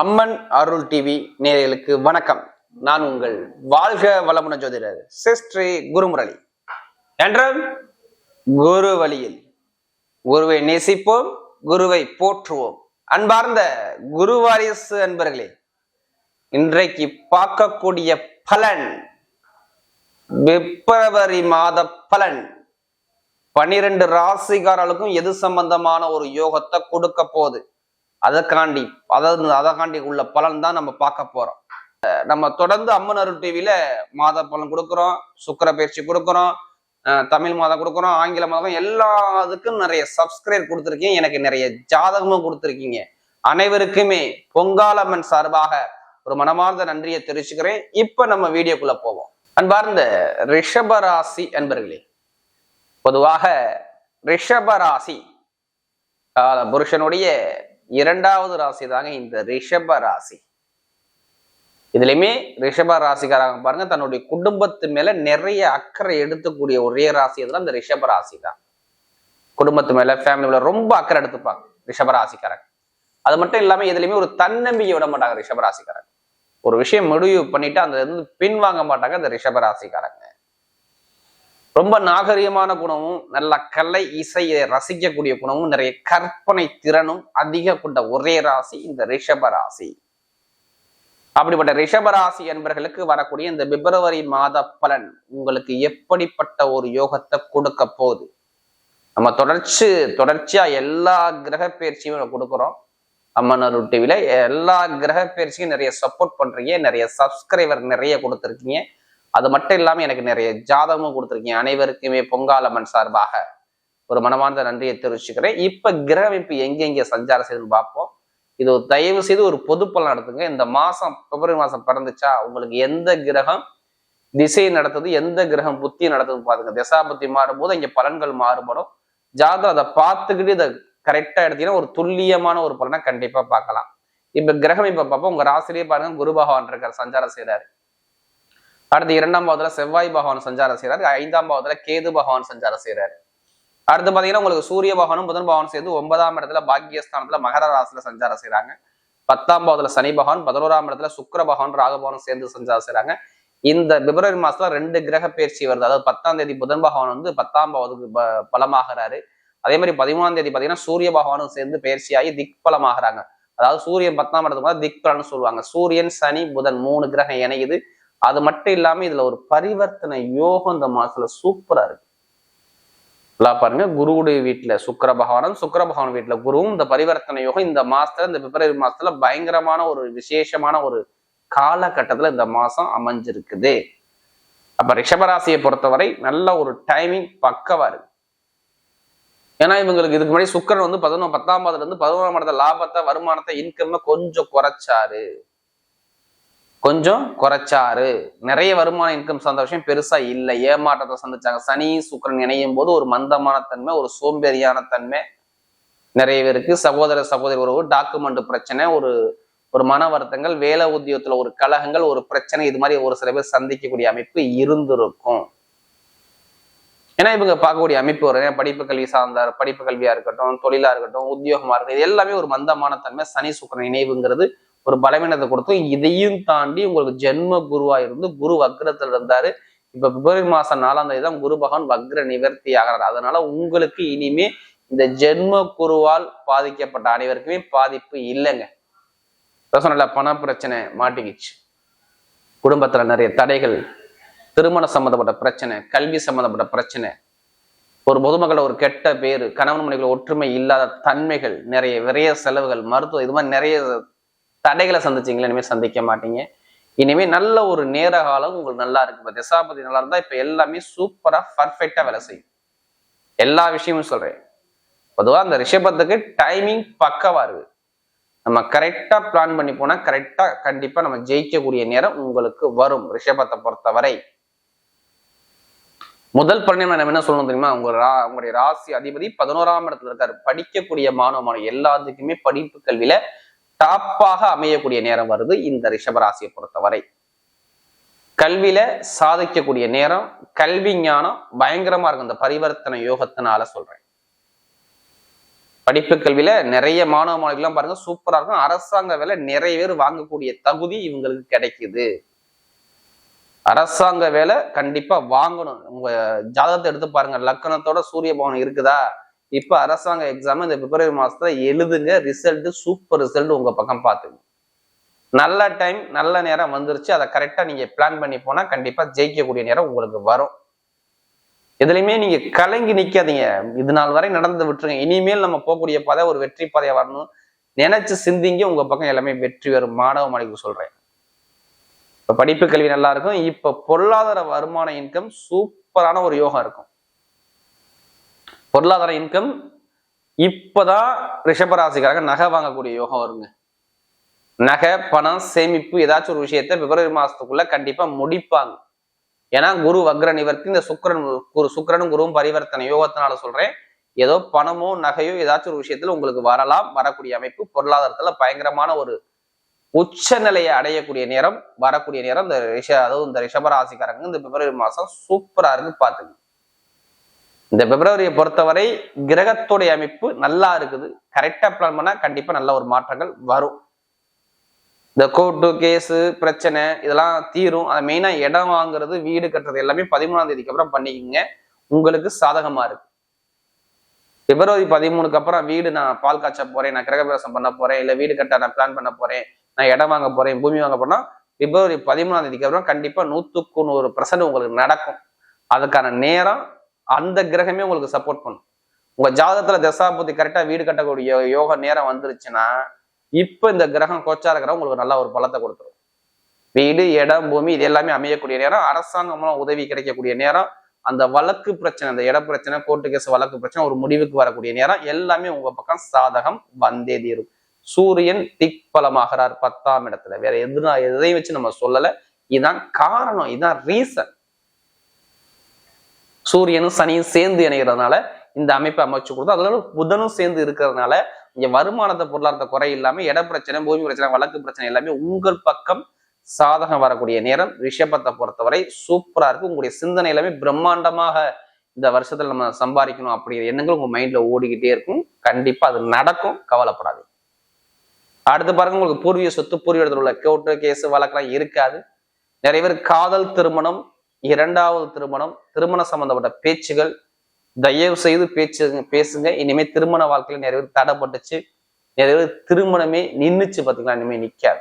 அம்மன் அருள் TV நேயர்களுக்கு வணக்கம். நான் உங்கள் வாழ்க வளமுன ஜோதிடர் சிஸ்ட்ரி குருமுரளி. என்றும் குரு வழியில் குருவை நேசிப்போம் குருவை போற்றுவோம். அன்பார்ந்த குரு வாரிசு அன்பர்களே இன்றைக்கு பார்க்கக்கூடிய பலன் பிப்ரவரி மாத பலன். பனிரெண்டு ராசிகாரர்களுக்கும் எது சம்பந்தமான ஒரு யோகத்தை கொடுக்க போகுது? அதற்காண்டி அதாவது அதற்காண்டி உள்ள பலன் தான் நம்ம பார்க்க போறோம். நம்ம தொடர்ந்து அம்மன் அருள் டிவியில மாத பலன் கொடுக்குறோம் சுக்கர பயிற்சி கொடுக்குறோம் தமிழ் மாதம் கொடுக்குறோம் ஆங்கில மாதம் எல்லாத்துக்கும் நிறைய சப்ஸ்கிரைப் கொடுத்துருக்கீங்க. எனக்கு நிறைய ஜாதகமும் கொடுத்துருக்கீங்க. அனைவருக்குமே பொங்காலம்மன் சார்பாக ஒரு மனமார்ந்த நன்றியை தெரிவிச்சுக்கிறேன். இப்ப நம்ம வீடியோக்குள்ள போவோம். அன்பார்ந்த ரிஷபராசி அன்பர்களே பொதுவாக ரிஷபராசி புருஷனுடைய இரண்டாவது ராசி தாங்க இந்த ரிஷப ராசி. இதுலயுமே ரிஷப ராசிக்காரங்க பாருங்க தன்னுடைய குடும்பத்து மேல நிறைய அக்கறை எடுத்துக்கூடிய ஒரே ராசி எதுனா இந்த ரிஷப ராசி தான். குடும்பத்து மேல ஃபேமிலியில ரொம்ப அக்கறை எடுத்துப்பாங்க ரிஷப ராசிக்காரங்க. அது மட்டும் இல்லாம எதுலையுமே ஒரு தன்னம்பிக்கை விட மாட்டாங்க ரிஷப ராசிக்காரங்க. ஒரு விஷயம் முடிவு பண்ணிட்டு அந்த இருந்து பின் வாங்க மாட்டாங்க இந்த ரிஷப ராசிக்காரங்க. ரொம்ப நாகரிகமான குணமும் நல்ல கலை இசையை ரசிக்கக்கூடிய குணமும் நிறைய கற்பனை திறனும் அதிக கொண்ட ஒரே ராசி இந்த ரிஷப ராசி. அப்படிப்பட்ட ரிஷப ராசி என்பர்களுக்கு வரக்கூடிய இந்த பிப்ரவரி மாத பலன் உங்களுக்கு எப்படிப்பட்ட ஒரு யோகத்தை கொடுக்க போகுது? நம்ம தொடர்ச்சி தொடர்ச்சியா எல்லா கிரக பயிற்சியும் நம்ம கொடுக்குறோம். அம்மனூர் அருள் டிவில எல்லா கிரக பயிற்சியும் நிறைய சப்போர்ட் பண்றீங்க நிறைய சப்ஸ்கிரைபர் நிறைய கொடுத்துருக்கீங்க. அது மட்டும் இல்லாம எனக்கு நிறைய ஜாதகமும் கொடுத்துருக்கீங்க. அனைவருக்குமே பொங்காலம்மன் சார்பாக ஒரு மனமார்ந்த நன்றியை தெரிவிச்சுக்கிறேன். இப்ப கிரக அமைப்பு எங்கெங்க சஞ்சாரம் செய்துன்னு பார்ப்போம். இது தயவு செய்து ஒரு பொது பலன் நடத்துங்க. இந்த மாசம் பிப்ரவரி மாசம் பிறந்துச்சா உங்களுக்கு எந்த கிரகம் திசை நடத்துது எந்த கிரகம் புத்தி நடத்துது பாருங்க. திசா புத்தி மாறும்போது இங்க பலன்கள் மாறுபடும். ஜாதகம் அதை பார்த்துக்கிட்டு இதை கரெக்டா எடுத்தீங்கன்னா ஒரு துல்லியமான ஒரு பலனை கண்டிப்பா பார்க்கலாம். இப்ப கிரகம் இப்ப பார்ப்போம். உங்க ராசிலேயே பாருங்க குரு பகவான் இருக்கார் சஞ்சாரம் செய்யறாரு அடுத்து இரண்டாம் பாவத்துல செவ்வாய் பகவான் சஞ்சாரம் செய்கிறார் ஐந்தாம் பாவத்துல கேது பகவான் சஞ்சாரம் செய்கிறார் அடுத்து பாத்தீங்கன்னா உங்களுக்கு சூரிய பகவானும் புதன் பகவான் சேர்ந்து ஒன்பதாம் இடத்துல பாக்கியஸ்தானத்துல மகர ராசியில சஞ்சாரம் செய்யறாங்க பத்தாம் பாவத்துல சனி பகவான் பதினோராம் இடத்துல சுக்கர பகவான் ராகு சேர்ந்து சஞ்சாரம் செய்யறாங்க இந்த பிப்ரவரி மாசத்துல ரெண்டு கிரக பயிற்சி வருது. அதாவது பத்தாம் தேதி புதன் பகவான் வந்து பத்தாம் பாவத்துக்கு ப- பலமாகிறாரு. அதே மாதிரி பதிமூணாம் தேதி பாத்தீங்கன்னா சூரிய பகவானும் சேர்ந்து பயிற்சியாகி திக் பலமாகிறாங்க அதாவது சூரியன் பத்தாம் இடத்துக்கு திக் பலன்னு சொல்லுவாங்க. சூரியன் சனி புதன் மூணு கிரகம் இணையுது. அது மட்டும் இல்லாம இதுல ஒரு பரிவர்த்தனை யோகம் இந்த மாசத்துல சூப்பரா இருக்கு. நல்லா பாருங்க குருவுடைய வீட்டுல சுக்கர பகவானும் சுக்கர பகவான் வீட்டுல குருவும் இந்த பரிவர்த்தனை யோகம் இந்த மாசத்துல இந்த பிப்ரவரி மாசத்துல பயங்கரமான ஒரு விசேஷமான ஒரு காலகட்டத்துல இந்த மாசம் அமைஞ்சிருக்குது. அப்ப ரிஷபராசியை பொறுத்தவரை நல்ல ஒரு டைமிங் பக்கவா இருக்கு. ஏன்னா இவங்களுக்கு இதுக்கு முன்னாடி சுக்கிரன் வந்து பதினொன்று பத்தாம் மாதத்துல இருந்து பதினோராம் மாதத்துல லாபத்தை வருமானத்தை இன்கம் கொஞ்சம் குறைச்சாரு. கொஞ்சம் குறைச்சாரு. நிறைய வருமான இன்கம் சார்ந்த விஷயம் பெருசா இல்லை. ஏமாற்றத்தை சந்திச்சாங்க. சனி சுக்கிரன் இணையும் போது ஒரு மந்தமான தன்மை ஒரு சோம்பேறியான தன்மை நிறைய பேருக்கு. சகோதர சகோதரி உறவு டாக்குமெண்ட் பிரச்சனை ஒரு ஒரு மன வருத்தங்கள் வேலை உத்தியோகத்துல ஒரு கலகங்கள் ஒரு பிரச்சனை இது மாதிரி ஒரு சில பேர் சந்திக்கக்கூடிய அமைப்பு இருந்திருக்கும். ஏன்னா இவங்க பார்க்கக்கூடிய அமைப்பு ஒரு படிப்பு கல்வி சார்ந்தார் படிப்பு கல்வியா இருக்கட்டும் தொழிலா இருக்கட்டும் உத்தியோகமா இருக்கட்டும் இது எல்லாமே ஒரு மந்தமான தன்மை. சனி சுக்கரன் இணைவுங்கிறது ஒரு பலவீனத்தை கொடுத்தும். இதையும் தாண்டி உங்களுக்கு ஜென்ம குருவா இருந்து குரு வக்ரத்துல இருந்தாரு. இப்ப பிப்ரவரி மாசம் நாலாம் தேதி தான் குரு பகவான் வக்ர நிவர்த்தி ஆகிறார். அதனால உங்களுக்கு இனிமே இந்த ஜென்ம குருவால் பாதிக்கப்பட்ட அனைவருக்குமே பாதிப்பு இல்லைங்க. சொன்னல பண பிரச்சனை மாட்டிக்கிச்சு. குடும்பத்துல நிறைய தடைகள் திருமண சம்பந்தப்பட்ட பிரச்சனை கல்வி சம்பந்தப்பட்ட பிரச்சனை ஒரு பொதுமக்கள ஒரு கெட்ட பேர் கணவன் மனைவிகள் ஒற்றுமை இல்லாத தன்மைகள் நிறைய விரைய செலவுகள் மருத்துவம் இது மாதிரி நிறைய தடைகளை சந்திச்சீங்களா? இனிமேல் சந்திக்க மாட்டீங்க. இனிமே நல்ல ஒரு நேர காலம் உங்களுக்கு நல்லா இருக்கு. இப்போ திசாபதி நல்லா இருந்தா இப்ப எல்லாமே சூப்பரா பர்ஃபெக்டாக வேலை செய்யும். எல்லா விஷயமும் சொல்றேன். பொதுவா அந்த ரிஷபத்துக்கு டைமிங் பக்கவாக இருக்குது நம்ம கரெக்டா பிளான் பண்ணி போனா கரெக்டா கண்டிப்பா நம்ம ஜெயிக்கக்கூடிய நேரம் உங்களுக்கு வரும் ரிஷபத்தை பொறுத்தவரை. முதல் பலனை நம்ம என்ன சொல்லணும் தெரியுமா? உங்க ரா உங்களுடைய ராசி அதிபதி பதினோராம் இடத்துல இருக்காரு. படிக்கக்கூடிய மாணவ மாணவி எல்லாத்துக்குமே படிப்பு கல்வியில டாப்பாக அமையக்கூடிய நேரம் வருது இந்த ரிஷபராசியை பொறுத்தவரை. கல்வியில சாதிக்கக்கூடிய நேரம் கல்வி ஞானம் பயங்கரமா இருக்கும். இந்த பரிவர்த்தனை யோகத்தினால சொல்றேன். படிப்பு கல்வியில நிறைய மாணவ மாணவிகள்லாம் பாருங்க சூப்பரா இருக்கும். அரசாங்க வேலை நிறைய பேர் வாங்கக்கூடிய தகுதி இவங்களுக்கு கிடைக்குது. அரசாங்க வேலை கண்டிப்பா வாங்கணும். உங்க ஜாதகத்தை எடுத்து பாருங்க. லக்கணத்தோட சூரிய பவன் இருக்குதா? இப்ப அரசாங்க எக்ஸாம் இந்த பிப்ரவரி மாசத்துல எழுதுங்க ரிசல்ட் சூப்பர் ரிசல்ட் உங்க பக்கம் பாத்துங்க நல்ல டைம் நல்ல நேரம் வந்துருச்சு. அதை கரெக்டா நீங்க பிளான் பண்ணி போனா கண்டிப்பா ஜெயிக்கக்கூடிய நேரம் உங்களுக்கு வரும். எதுலையுமே நீங்க கலங்கி நிக்காதீங்க. இது நாள் வரை நடந்து விட்டுருங்க. இனிமேல் நம்ம போகக்கூடிய பாதை ஒரு வெற்றி பாதையா வரணும் நினைச்சு சிந்திங்க. உங்க பக்கம் எல்லாமே வெற்றி வரும். மாணவ மாணவிக்கு சொல்றேன். இப்ப படிப்பு கல்வி நல்லா இருக்கும். இப்ப பொருளாதார வருமான இன்கம் சூப்பரான ஒரு யோகம் இருக்கும். பொருளாதார இன்கம் இப்போதான் ரிஷபராசிக்காரங்க நகை வாங்கக்கூடிய யோகம் வருங்க. நகை பணம் சேமிப்பு ஏதாச்சும் ஒரு விஷயத்த பிப்ரவரி மாசத்துக்குள்ள கண்டிப்பா முடிப்பாங்க. ஏன்னா குரு வக்ர நிவர்த்தி இந்த சுக்கரன் குரு சுக்கரனும் குருவும் பரிவர்த்தனை யோகத்தினால சொல்றேன். ஏதோ பணமோ நகையோ ஏதாச்சும் ஒரு விஷயத்துல உங்களுக்கு வரலாம். வரக்கூடிய அமைப்பு பொருளாதாரத்துல பயங்கரமான ஒரு உச்ச நிலையை அடையக்கூடிய நேரம் வரக்கூடிய நேரம். இந்த ரிஷ அதாவது இந்த ரிஷபராசிக்காரங்க இந்த பிப்ரவரி மாசம் சூப்பரா இருந்து பாத்துங்க இந்த பிப்ரவரியை பொறுத்தவரை கிரகத்துடைய அமைப்பு நல்லா இருக்குது. கரெக்டாக பிளான் பண்ணால் கண்டிப்பாக நல்ல ஒரு மாற்றங்கள் வரும். இந்த கோர்ட்டு கேஸு பிரச்சனை இதெல்லாம் தீரும். அதை மெயினாக இடம் வாங்குறது வீடு கட்டுறது எல்லாமே பதிமூணாம் தேதிக்கு அப்புறம் பண்ணிக்கோங்க. உங்களுக்கு சாதகமாக இருக்கு. பிப்ரவரி பதிமூணுக்கு அப்புறம் வீடு நான் பால் காய்ச்ச போகிறேன் நான் கிரகப்பிரவேசம் பண்ண போகிறேன் இல்லை வீடு கட்ட நான் பிளான் பண்ண போகிறேன் நான் இடம் வாங்க போகிறேன் பூமி வாங்க போனால் பிப்ரவரி பதிமூணாம் தேதிக்கு அப்புறம் கண்டிப்பாக நூற்றுக்கு நூறு பர்சன்ட் உங்களுக்கு நடக்கும். அதுக்கான நேரம் அந்த கிரகமே உங்களுக்கு சப்போர்ட் பண்ணும். உங்க ஜாதகத்துல தசாபுத்தி கரெக்டா வீடு கட்டக்கூடிய யோக நேரம் வந்துருச்சுன்னா இப்ப இந்த கிரகம் கோச்சார இருக்கிற உங்களுக்கு நல்ல ஒரு பலத்தை கொடுத்துரும். வீடு இடம் பூமி இது எல்லாமே அமையக்கூடிய நேரம் அரசாங்கம்லாம் உதவி கிடைக்கக்கூடிய நேரம் அந்த வழக்கு பிரச்சனை அந்த இட பிரச்சனை கோர்ட்டு கேஸ் வழக்கு பிரச்சனை ஒரு முடிவுக்கு வரக்கூடிய நேரம் எல்லாமே உங்க பக்கம் சாதகம் வந்தே தீரும். சூரியன் திக்பலமாகிறார் பத்தாம் இடத்துல. வேற எதுனா எதையும் வச்சு நம்ம சொல்லல. இதுதான் காரணம் இதுதான் ரீசன் சூரியனும் சனியும் சேர்ந்து இணைகிறதுனால இந்த அமைப்பை அமைச்சு கொடுத்தோம் அதனால புதனும் சேர்ந்து இருக்கிறதுனால இங்க வருமானத்தை பொருளாதாரத்தை குறை இல்லாம இட பிரச்சனை பூமி பிரச்சனை வழக்கு பிரச்சனை எல்லாமே உங்கள் பக்கம் சாதகம் வரக்கூடிய நேரம். ரிஷபத்தை பொறுத்தவரை சூப்பரா இருக்கு. உங்களுடைய சிந்தனை எல்லாமே பிரம்மாண்டமாக இந்த வருஷத்துல நம்ம சம்பாதிக்கணும் அப்படிங்கிற எண்ணங்கள் உங்க மைண்ட்ல ஓடிக்கிட்டே இருக்கும். கண்டிப்பா அது நடக்கும். கவலைப்படாது அடுத்து பாருங்க உங்களுக்கு பூர்வீக சொத்து பூர்வீகத்தில் உள்ள கோர்ட்டு கேஸ் வழக்கெல்லாம் இருக்காது. நிறைய பேர் காதல் திருமணம் இரண்டாவது திருமணம் திருமண சம்பந்தப்பட்ட பேச்சுகள். தயவு செய்து பேச்சு பேசுங்க. இனிமே திருமண வாழ்க்கையில நிறைய பேர் தடைப்பட்டுச்சு. நிறைய பேர் திருமணமே நின்னுச்சு பார்த்தீங்களா இனிமே நிற்காது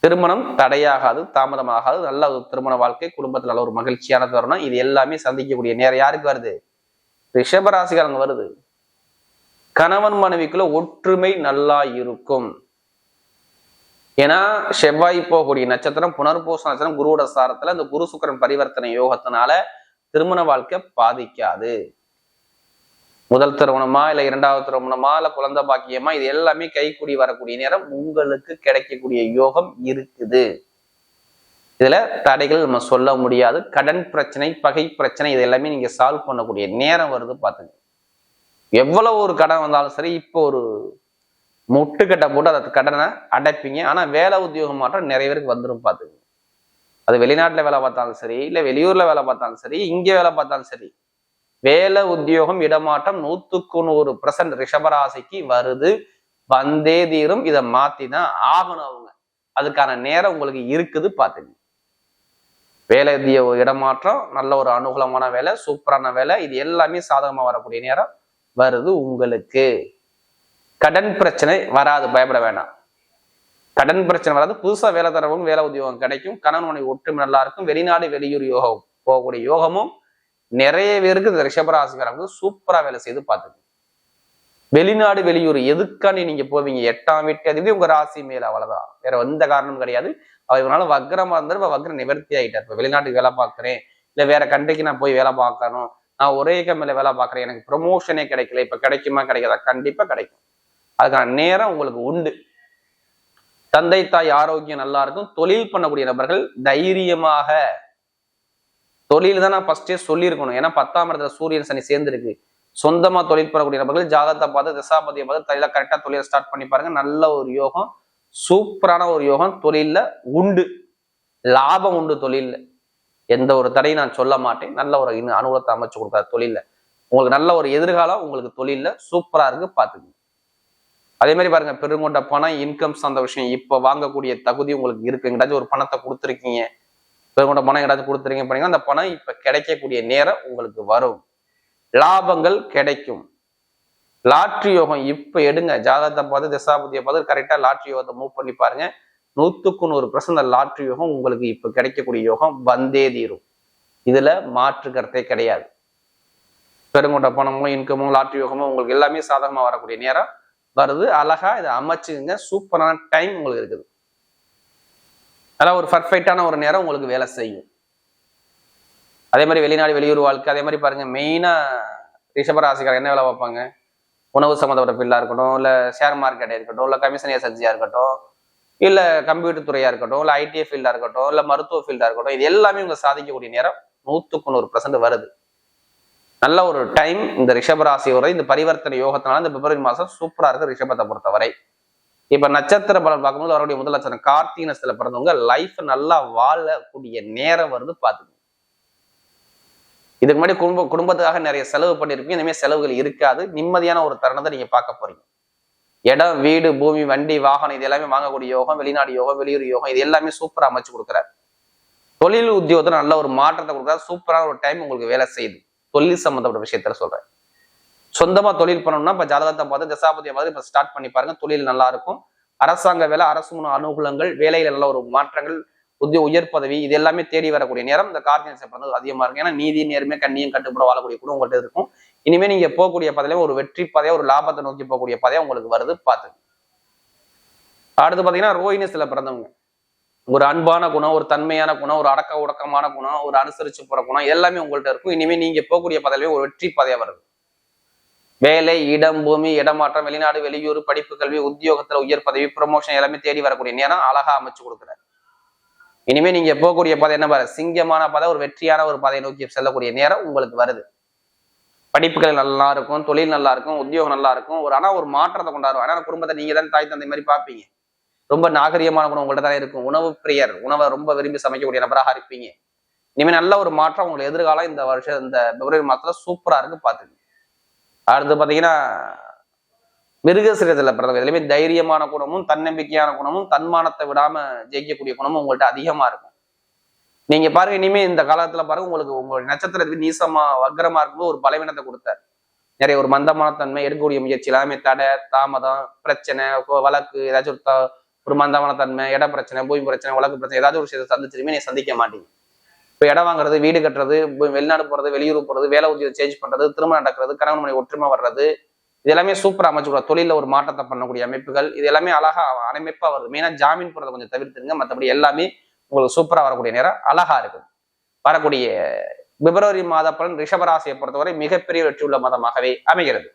திருமணம் தடையாகாது தாமதமாகாது. நல்ல ஒரு திருமண வாழ்க்கை குடும்பத்தில் நல்ல ஒரு மகிழ்ச்சியான தருணம். இது எல்லாமே சந்திக்கக்கூடிய நேரம் யாருக்கு வருது? ரிஷபராசிகாரங்க வருது. கணவன் மனைவிக்குள்ள ஒற்றுமை நல்லா இருக்கும். ஏன்னா செவ்வாய் போகக்கூடிய நட்சத்திரம் புனர்பூச நட்சத்திரம் குருவோட சாரத்துல அந்த குரு சுக்கரன் பரிவர்த்தனை யோகத்தினால திருமண வாழ்க்கை பாதிக்காது. முதல் திருமணமா இல்ல இரண்டாவது திருமணமா இல்ல குழந்தை பாக்கியமா இது எல்லாமே கைக்கூடி வரக்கூடிய நேரம் உங்களுக்கு கிடைக்கக்கூடிய யோகம் இருக்குது. இதுல தடைகள் நம்ம சொல்ல முடியாது. கடன் பிரச்சனை பகை பிரச்சனை இது எல்லாமே நீங்க சால்வ் பண்ணக்கூடிய நேரம் வருது பாத்துங்க எவ்வளவு ஒரு கடன் வந்தாலும் சரி இப்போ ஒரு முட்டுக்கட்டை போட்டு அதை கடனை அடைப்பீங்க. ஆனால் வேலை உத்தியோகம் மாற்றம் நிறைய பேருக்கு வந்துடும் பாத்துங்க அது வெளிநாட்டில் வேலை பார்த்தாலும் சரி இல்லை வெளியூரில் வேலை பார்த்தாலும் சரி இங்கே வேலை பார்த்தாலும் சரி வேலை உத்தியோகம் இடமாற்றம் நூற்றுக்கு நூறு பர்சன்ட் ரிஷபராசிக்கு வருது. வந்தே தீரும். இதை மாற்றி தான் ஆகணும் அவங்க. அதுக்கான நேரம் உங்களுக்கு இருக்குது பார்த்துங்க. வேலை இடமாற்றம் நல்ல ஒரு அனுகூலமான வேலை சூப்பரான வேலை. இது எல்லாமே சாதகமாக வரக்கூடிய நேரம் வருது உங்களுக்கு. கடன் பிரச்சனை வராது பயப்பட வேண்டாம் கடன் பிரச்சனை வராது புதுசா வேலை தரவும் வேலை உத்தியோகம் கிடைக்கும் கணவன் மனைவி ஒற்றுமை நல்லா இருக்கும் வெளிநாடு வெளியூர் யோகம் போகக்கூடிய யோகமும் நிறைய பேருக்கு இந்த ரிஷபராசிக்காரங்க சூப்பரா வேலை செய்து பார்த்துக்கு வெளிநாடு வெளியூர் எதுக்காண்டி நீங்க போவீங்க? எட்டாம் வீட்டு அதிபதி உங்க ராசி மேல அவ்வளவுதான். வேற எந்த காரணமும் கிடையாது. அவர் இவனால வக்ரமா இருந்தாரு இப்ப வக்ர நிவர்த்தி ஆகிட்டார் இப்ப வெளிநாட்டுக்கு வேலை பார்க்குறேன். இல்ல வேற கண்ட்ரிக்கு நான் போய் வேலை பார்க்கணும். நான் ஒரே கம்பெனில வேலை பார்க்குறேன். எனக்கு ப்ரொமோஷனே கிடைக்கல. இப்ப கிடைக்குமா? கிடைக்காதா? கண்டிப்பா கிடைக்கும். அதுக்கான நேரம் உங்களுக்கு உண்டு. தந்தை தாய் ஆரோக்கியம் நல்லா இருக்கும். தொழில் பண்ணக்கூடிய நபர்கள் தைரியமாக தொழில் தான் நான் ஃபர்ஸ்டே சொல்லியிருக்கணும். ஏன்னா பத்தாம் இடத்துல சூரியன் சனி சேர்ந்துருக்கு. சொந்தமா தொழில் பண்ணக்கூடிய நபர்கள் ஜாதகத்தை பார்த்து திசாபதியை பார்த்து தலையில கரெக்டா தொழிலை ஸ்டார்ட் பண்ணி பாருங்க. நல்ல ஒரு யோகம் சூப்பரான ஒரு யோகம் தொழில்ல உண்டு. லாபம் உண்டு தொழில்ல. எந்த ஒரு தடையும் நான் சொல்ல மாட்டேன். நல்ல ஒரு இன்னும் அனுகூலத்தை அமைச்சு கொடுக்காரு தொழில உங்களுக்கு நல்ல ஒரு எதிர்காலம் உங்களுக்கு தொழில்ல. சூப்பரா இருக்கு பாத்துக்கோங்க அதே மாதிரி பாருங்க பெருங்கொண்ட பணம் இன்கம் சார்ந்த விஷயம். இப்ப வாங்கக்கூடிய தகுதி உங்களுக்கு இருக்கு. எங்கேயாச்சும் ஒரு பணத்தை கொடுத்துருக்கீங்க. பெருங்கொண்ட பணம் எங்கேயாச்சும் கொடுத்துருக்கீங்க பண்ணீங்கன்னா அந்த பணம் இப்ப கிடைக்கக்கூடிய நேரம் உங்களுக்கு வரும். லாபங்கள் கிடைக்கும். லாட்ரி யோகம் இப்ப எடுங்க. ஜாதகத்தை பார்த்து திசாபதியை பார்த்து கரெக்டா லாட்ரி யோகத்தை மூவ் பண்ணி பாருங்க. நூத்துக்கு நூறு பர்சன்ட் லாட்ரி யோகம் உங்களுக்கு இப்ப கிடைக்கக்கூடிய யோகம் வந்தே தீரும். இதுல மாற்று கருத்தே கிடையாது. பெருங்கொண்ட பணமும் இன்கமும் லாட்ரி யோகமும் உங்களுக்கு எல்லாமே சாதகமா வரக்கூடிய நேரம் வருது அழகா இதை அமைச்சுங்க. சூப்பரான டைம் உங்களுக்கு இருக்குது. அதான் ஒரு பர்ஃபெக்டான ஒரு நேரம் உங்களுக்கு வேலை செய்யும். அதே மாதிரி வெளிநாடு வெளியூர் வாழ்க்கை அதே மாதிரி பாருங்க மெயினா ரிஷபராசிக்காரர் என்ன வேலை பார்ப்பாங்க? உணவு சம்மந்தப்பட்ட ஃபீல்டாக இருக்கட்டும் இல்லை ஷேர் மார்க்கெட்டாக இருக்கட்டும் இல்லை கமிஷன் ஏசன்சியாக இருக்கட்டும் இல்லை கம்ப்யூட்டர் துறையாக இருக்கட்டும் இல்லை ஐடிஐ ஃபீல்டாக இருக்கட்டும் இல்லை மருத்துவ ஃபீல்டாக இருக்கட்டும் இது எல்லாமே உங்க சாதிக்கக்கூடிய நேரம் நூற்றுக்கு நூறு பர்சன்ட் வருது. நல்ல ஒரு டைம் இந்த ரிஷபராசி வரை இந்த பரிவர்த்தனை யோகத்தினால இந்த பிப்ரவரி மாதம் சூப்பராக இருக்கு ரிஷபத்தை பொறுத்தவரை. இப்போ நட்சத்திர பலன் பார்க்கும்போது அவருடைய முதல் நட்சத்திரம் கார்த்திகை நட்சத்திரத்துல பிறந்தவங்க லைஃப் நல்லா வாழக்கூடிய நேரம் வருது பார்த்துக்கோங்க. இதுக்கு முன்னாடி குடும்ப குடும்பத்துக்காக நிறைய செலவு பண்ணியிருப்பீங்க இனிமேல் செலவுகள் இருக்காது. நிம்மதியான ஒரு தருணத்தை நீங்கள் பார்க்க போறீங்க. இடம் வீடு பூமி வண்டி வாகனம் இது எல்லாமே வாங்கக்கூடிய யோகம் வெளிநாடு யோகம் வெளியூர் யோகம் இது எல்லாமே சூப்பராக அமைச்சு கொடுக்குறாரு. தொழில் உத்தியோகத்தில் நல்ல ஒரு மாற்றத்தை கொடுக்குறாரு. சூப்பரான ஒரு டைம் உங்களுக்கு வேலை செய்யுது. தொழில் சம்மந்தப்பட்ட விஷயத்துல சொல்றேன். சொந்தமா தொழில் பண்ணணும்னா இப்ப ஜாதகத்தை பார்த்து தசாபதியை பார்த்து இப்ப ஸ்டார்ட் பண்ணி பாருங்க தொழில் நல்லா இருக்கும். அரசாங்க வேலை அரசு மூணு அனுகூலங்கள் வேலையில நல்ல ஒரு மாற்றங்கள் புதிய உயர் பதவி இது எல்லாமே தேடி வரக்கூடிய நேரம் இந்த கார்த்திகை பிறந்தது அதிகமா இருக்கும். ஏன்னா நீதி நேர்மை கண்ணியும் கட்டுப்பட வாழக்கூடிய கூட உங்கள்கிட்ட இருக்கும். இனிமே நீங்க போகக்கூடிய பதவியில ஒரு வெற்றி பதையா ஒரு லாபத்தை நோக்கி போகக்கூடிய பதையா உங்களுக்கு வருது பார்த்து அடுத்து பாத்தீங்கன்னா சில பிறந்தவங்க. ஒரு அன்பான குணம் ஒரு தன்மையான குணம் ஒரு அடக்க உடக்கமான குணம் ஒரு அனுசரிச்சு போற குணம் எல்லாமே உங்கள்கிட்ட இருக்கும். இனிமே நீங்க போகக்கூடிய பதவியே ஒரு வெற்றி பதவியா வருது. வேலை இடம் பூமி இடமாற்றம் வெளிநாடு வெளியூர் படிப்பு கல்வி உத்தியோகத்துல உயர் பதவி ப்ரமோஷன் எல்லாமே தேடி வரக்கூடிய நேரம் அழகா அமைச்சு கொடுக்குறாரு இனிமே நீங்க போகக்கூடிய பாதை என்ன பாரு? சிங்கமான பாதை ஒரு வெற்றியான ஒரு பாதையை நோக்கி செல்லக்கூடிய நேரம் உங்களுக்கு வருது. படிப்புகள் நல்லா இருக்கும் தொழில் நல்லா இருக்கும் உத்தியோகம் நல்லா இருக்கும். ஒரு ஆனா ஒரு மாற்றத்தை கொண்டாடுவோம் ஆனா குடும்பத்தை நீங்க தான் தாய் தந்தை மாதிரி பார்ப்பீங்க. ரொம்ப நாகரிகமான குணம் உங்கள்ட்ட தான் இருக்கும். உணவு பிரியர் உணவை ரொம்ப விரும்பி சமைக்கக்கூடிய நபராக இருப்பீங்க. இனிமே நல்ல ஒரு மாற்றம் உங்களுக்கு எதிர்காலம் இந்த வருஷம் இந்த பிப்ரவரி மாதத்துல சூப்பரா இருக்கு பாத்துங்க அடுத்து பாத்தீங்கன்னா மிருகசிரத்துல பிறந்தவங்க இதுலயுமே தைரியமான குணமும் தன்னம்பிக்கையான குணமும் தன்மானத்தை விடாம ஜெயிக்கக்கூடிய குணமும் உங்கள்ட்ட அதிகமா இருக்கும். நீங்க பாருங்க இனிமே இந்த காலத்துல பாருங்க உங்களுக்கு உங்களுடைய நட்சத்திரத்துக்கு நீசமா வக்கரமா இருக்கும்போது ஒரு பலவீனத்தை கொடுத்தாரு. நிறைய ஒரு மந்தமான தன்மை எடுக்கக்கூடிய முயற்சி எல்லாமே தடை தாமதம் பிரச்சனை வழக்கு ஏதாச்சும் ஒரு ஒரு மந்தவனத்தன்மை இட பிரச்சனை பூமி பிரச்சனை வழக்கு பிரச்சனை ஏதாவது ஒரு விஷயத்தை சந்திச்சிருமே நீ சந்திக்க மாட்டீங்க. இப்போ இடம் வாங்குறது வீடு கட்டுறது வெளிநாடு போறது வெளியூர் போறது வேலை உத்தியோகம் சேஞ்ச் பண்றது திருமணம் நடக்கிறது கணவன் மணி ஒற்றுமை வர்றது இது எல்லாமே சூப்பரா அமைச்சு தொழிலில் தொழில ஒரு மாற்றத்தை பண்ணக்கூடிய அமைப்புகள் இது எல்லாமே அழகா அமைப்பாக வருது. மெயினா ஜாமீன் போகிறத கொஞ்சம் தவிர்த்துருங்க. மற்றபடி எல்லாமே உங்களுக்கு சூப்பரா வரக்கூடிய நேரம் அழகா இருக்கும் வரக்கூடிய பிப்ரவரி மாத பலன் ரிஷபராசியை பொறுத்தவரை மிகப்பெரிய வெற்றி உள்ள மாதமாகவே அமைகிறது.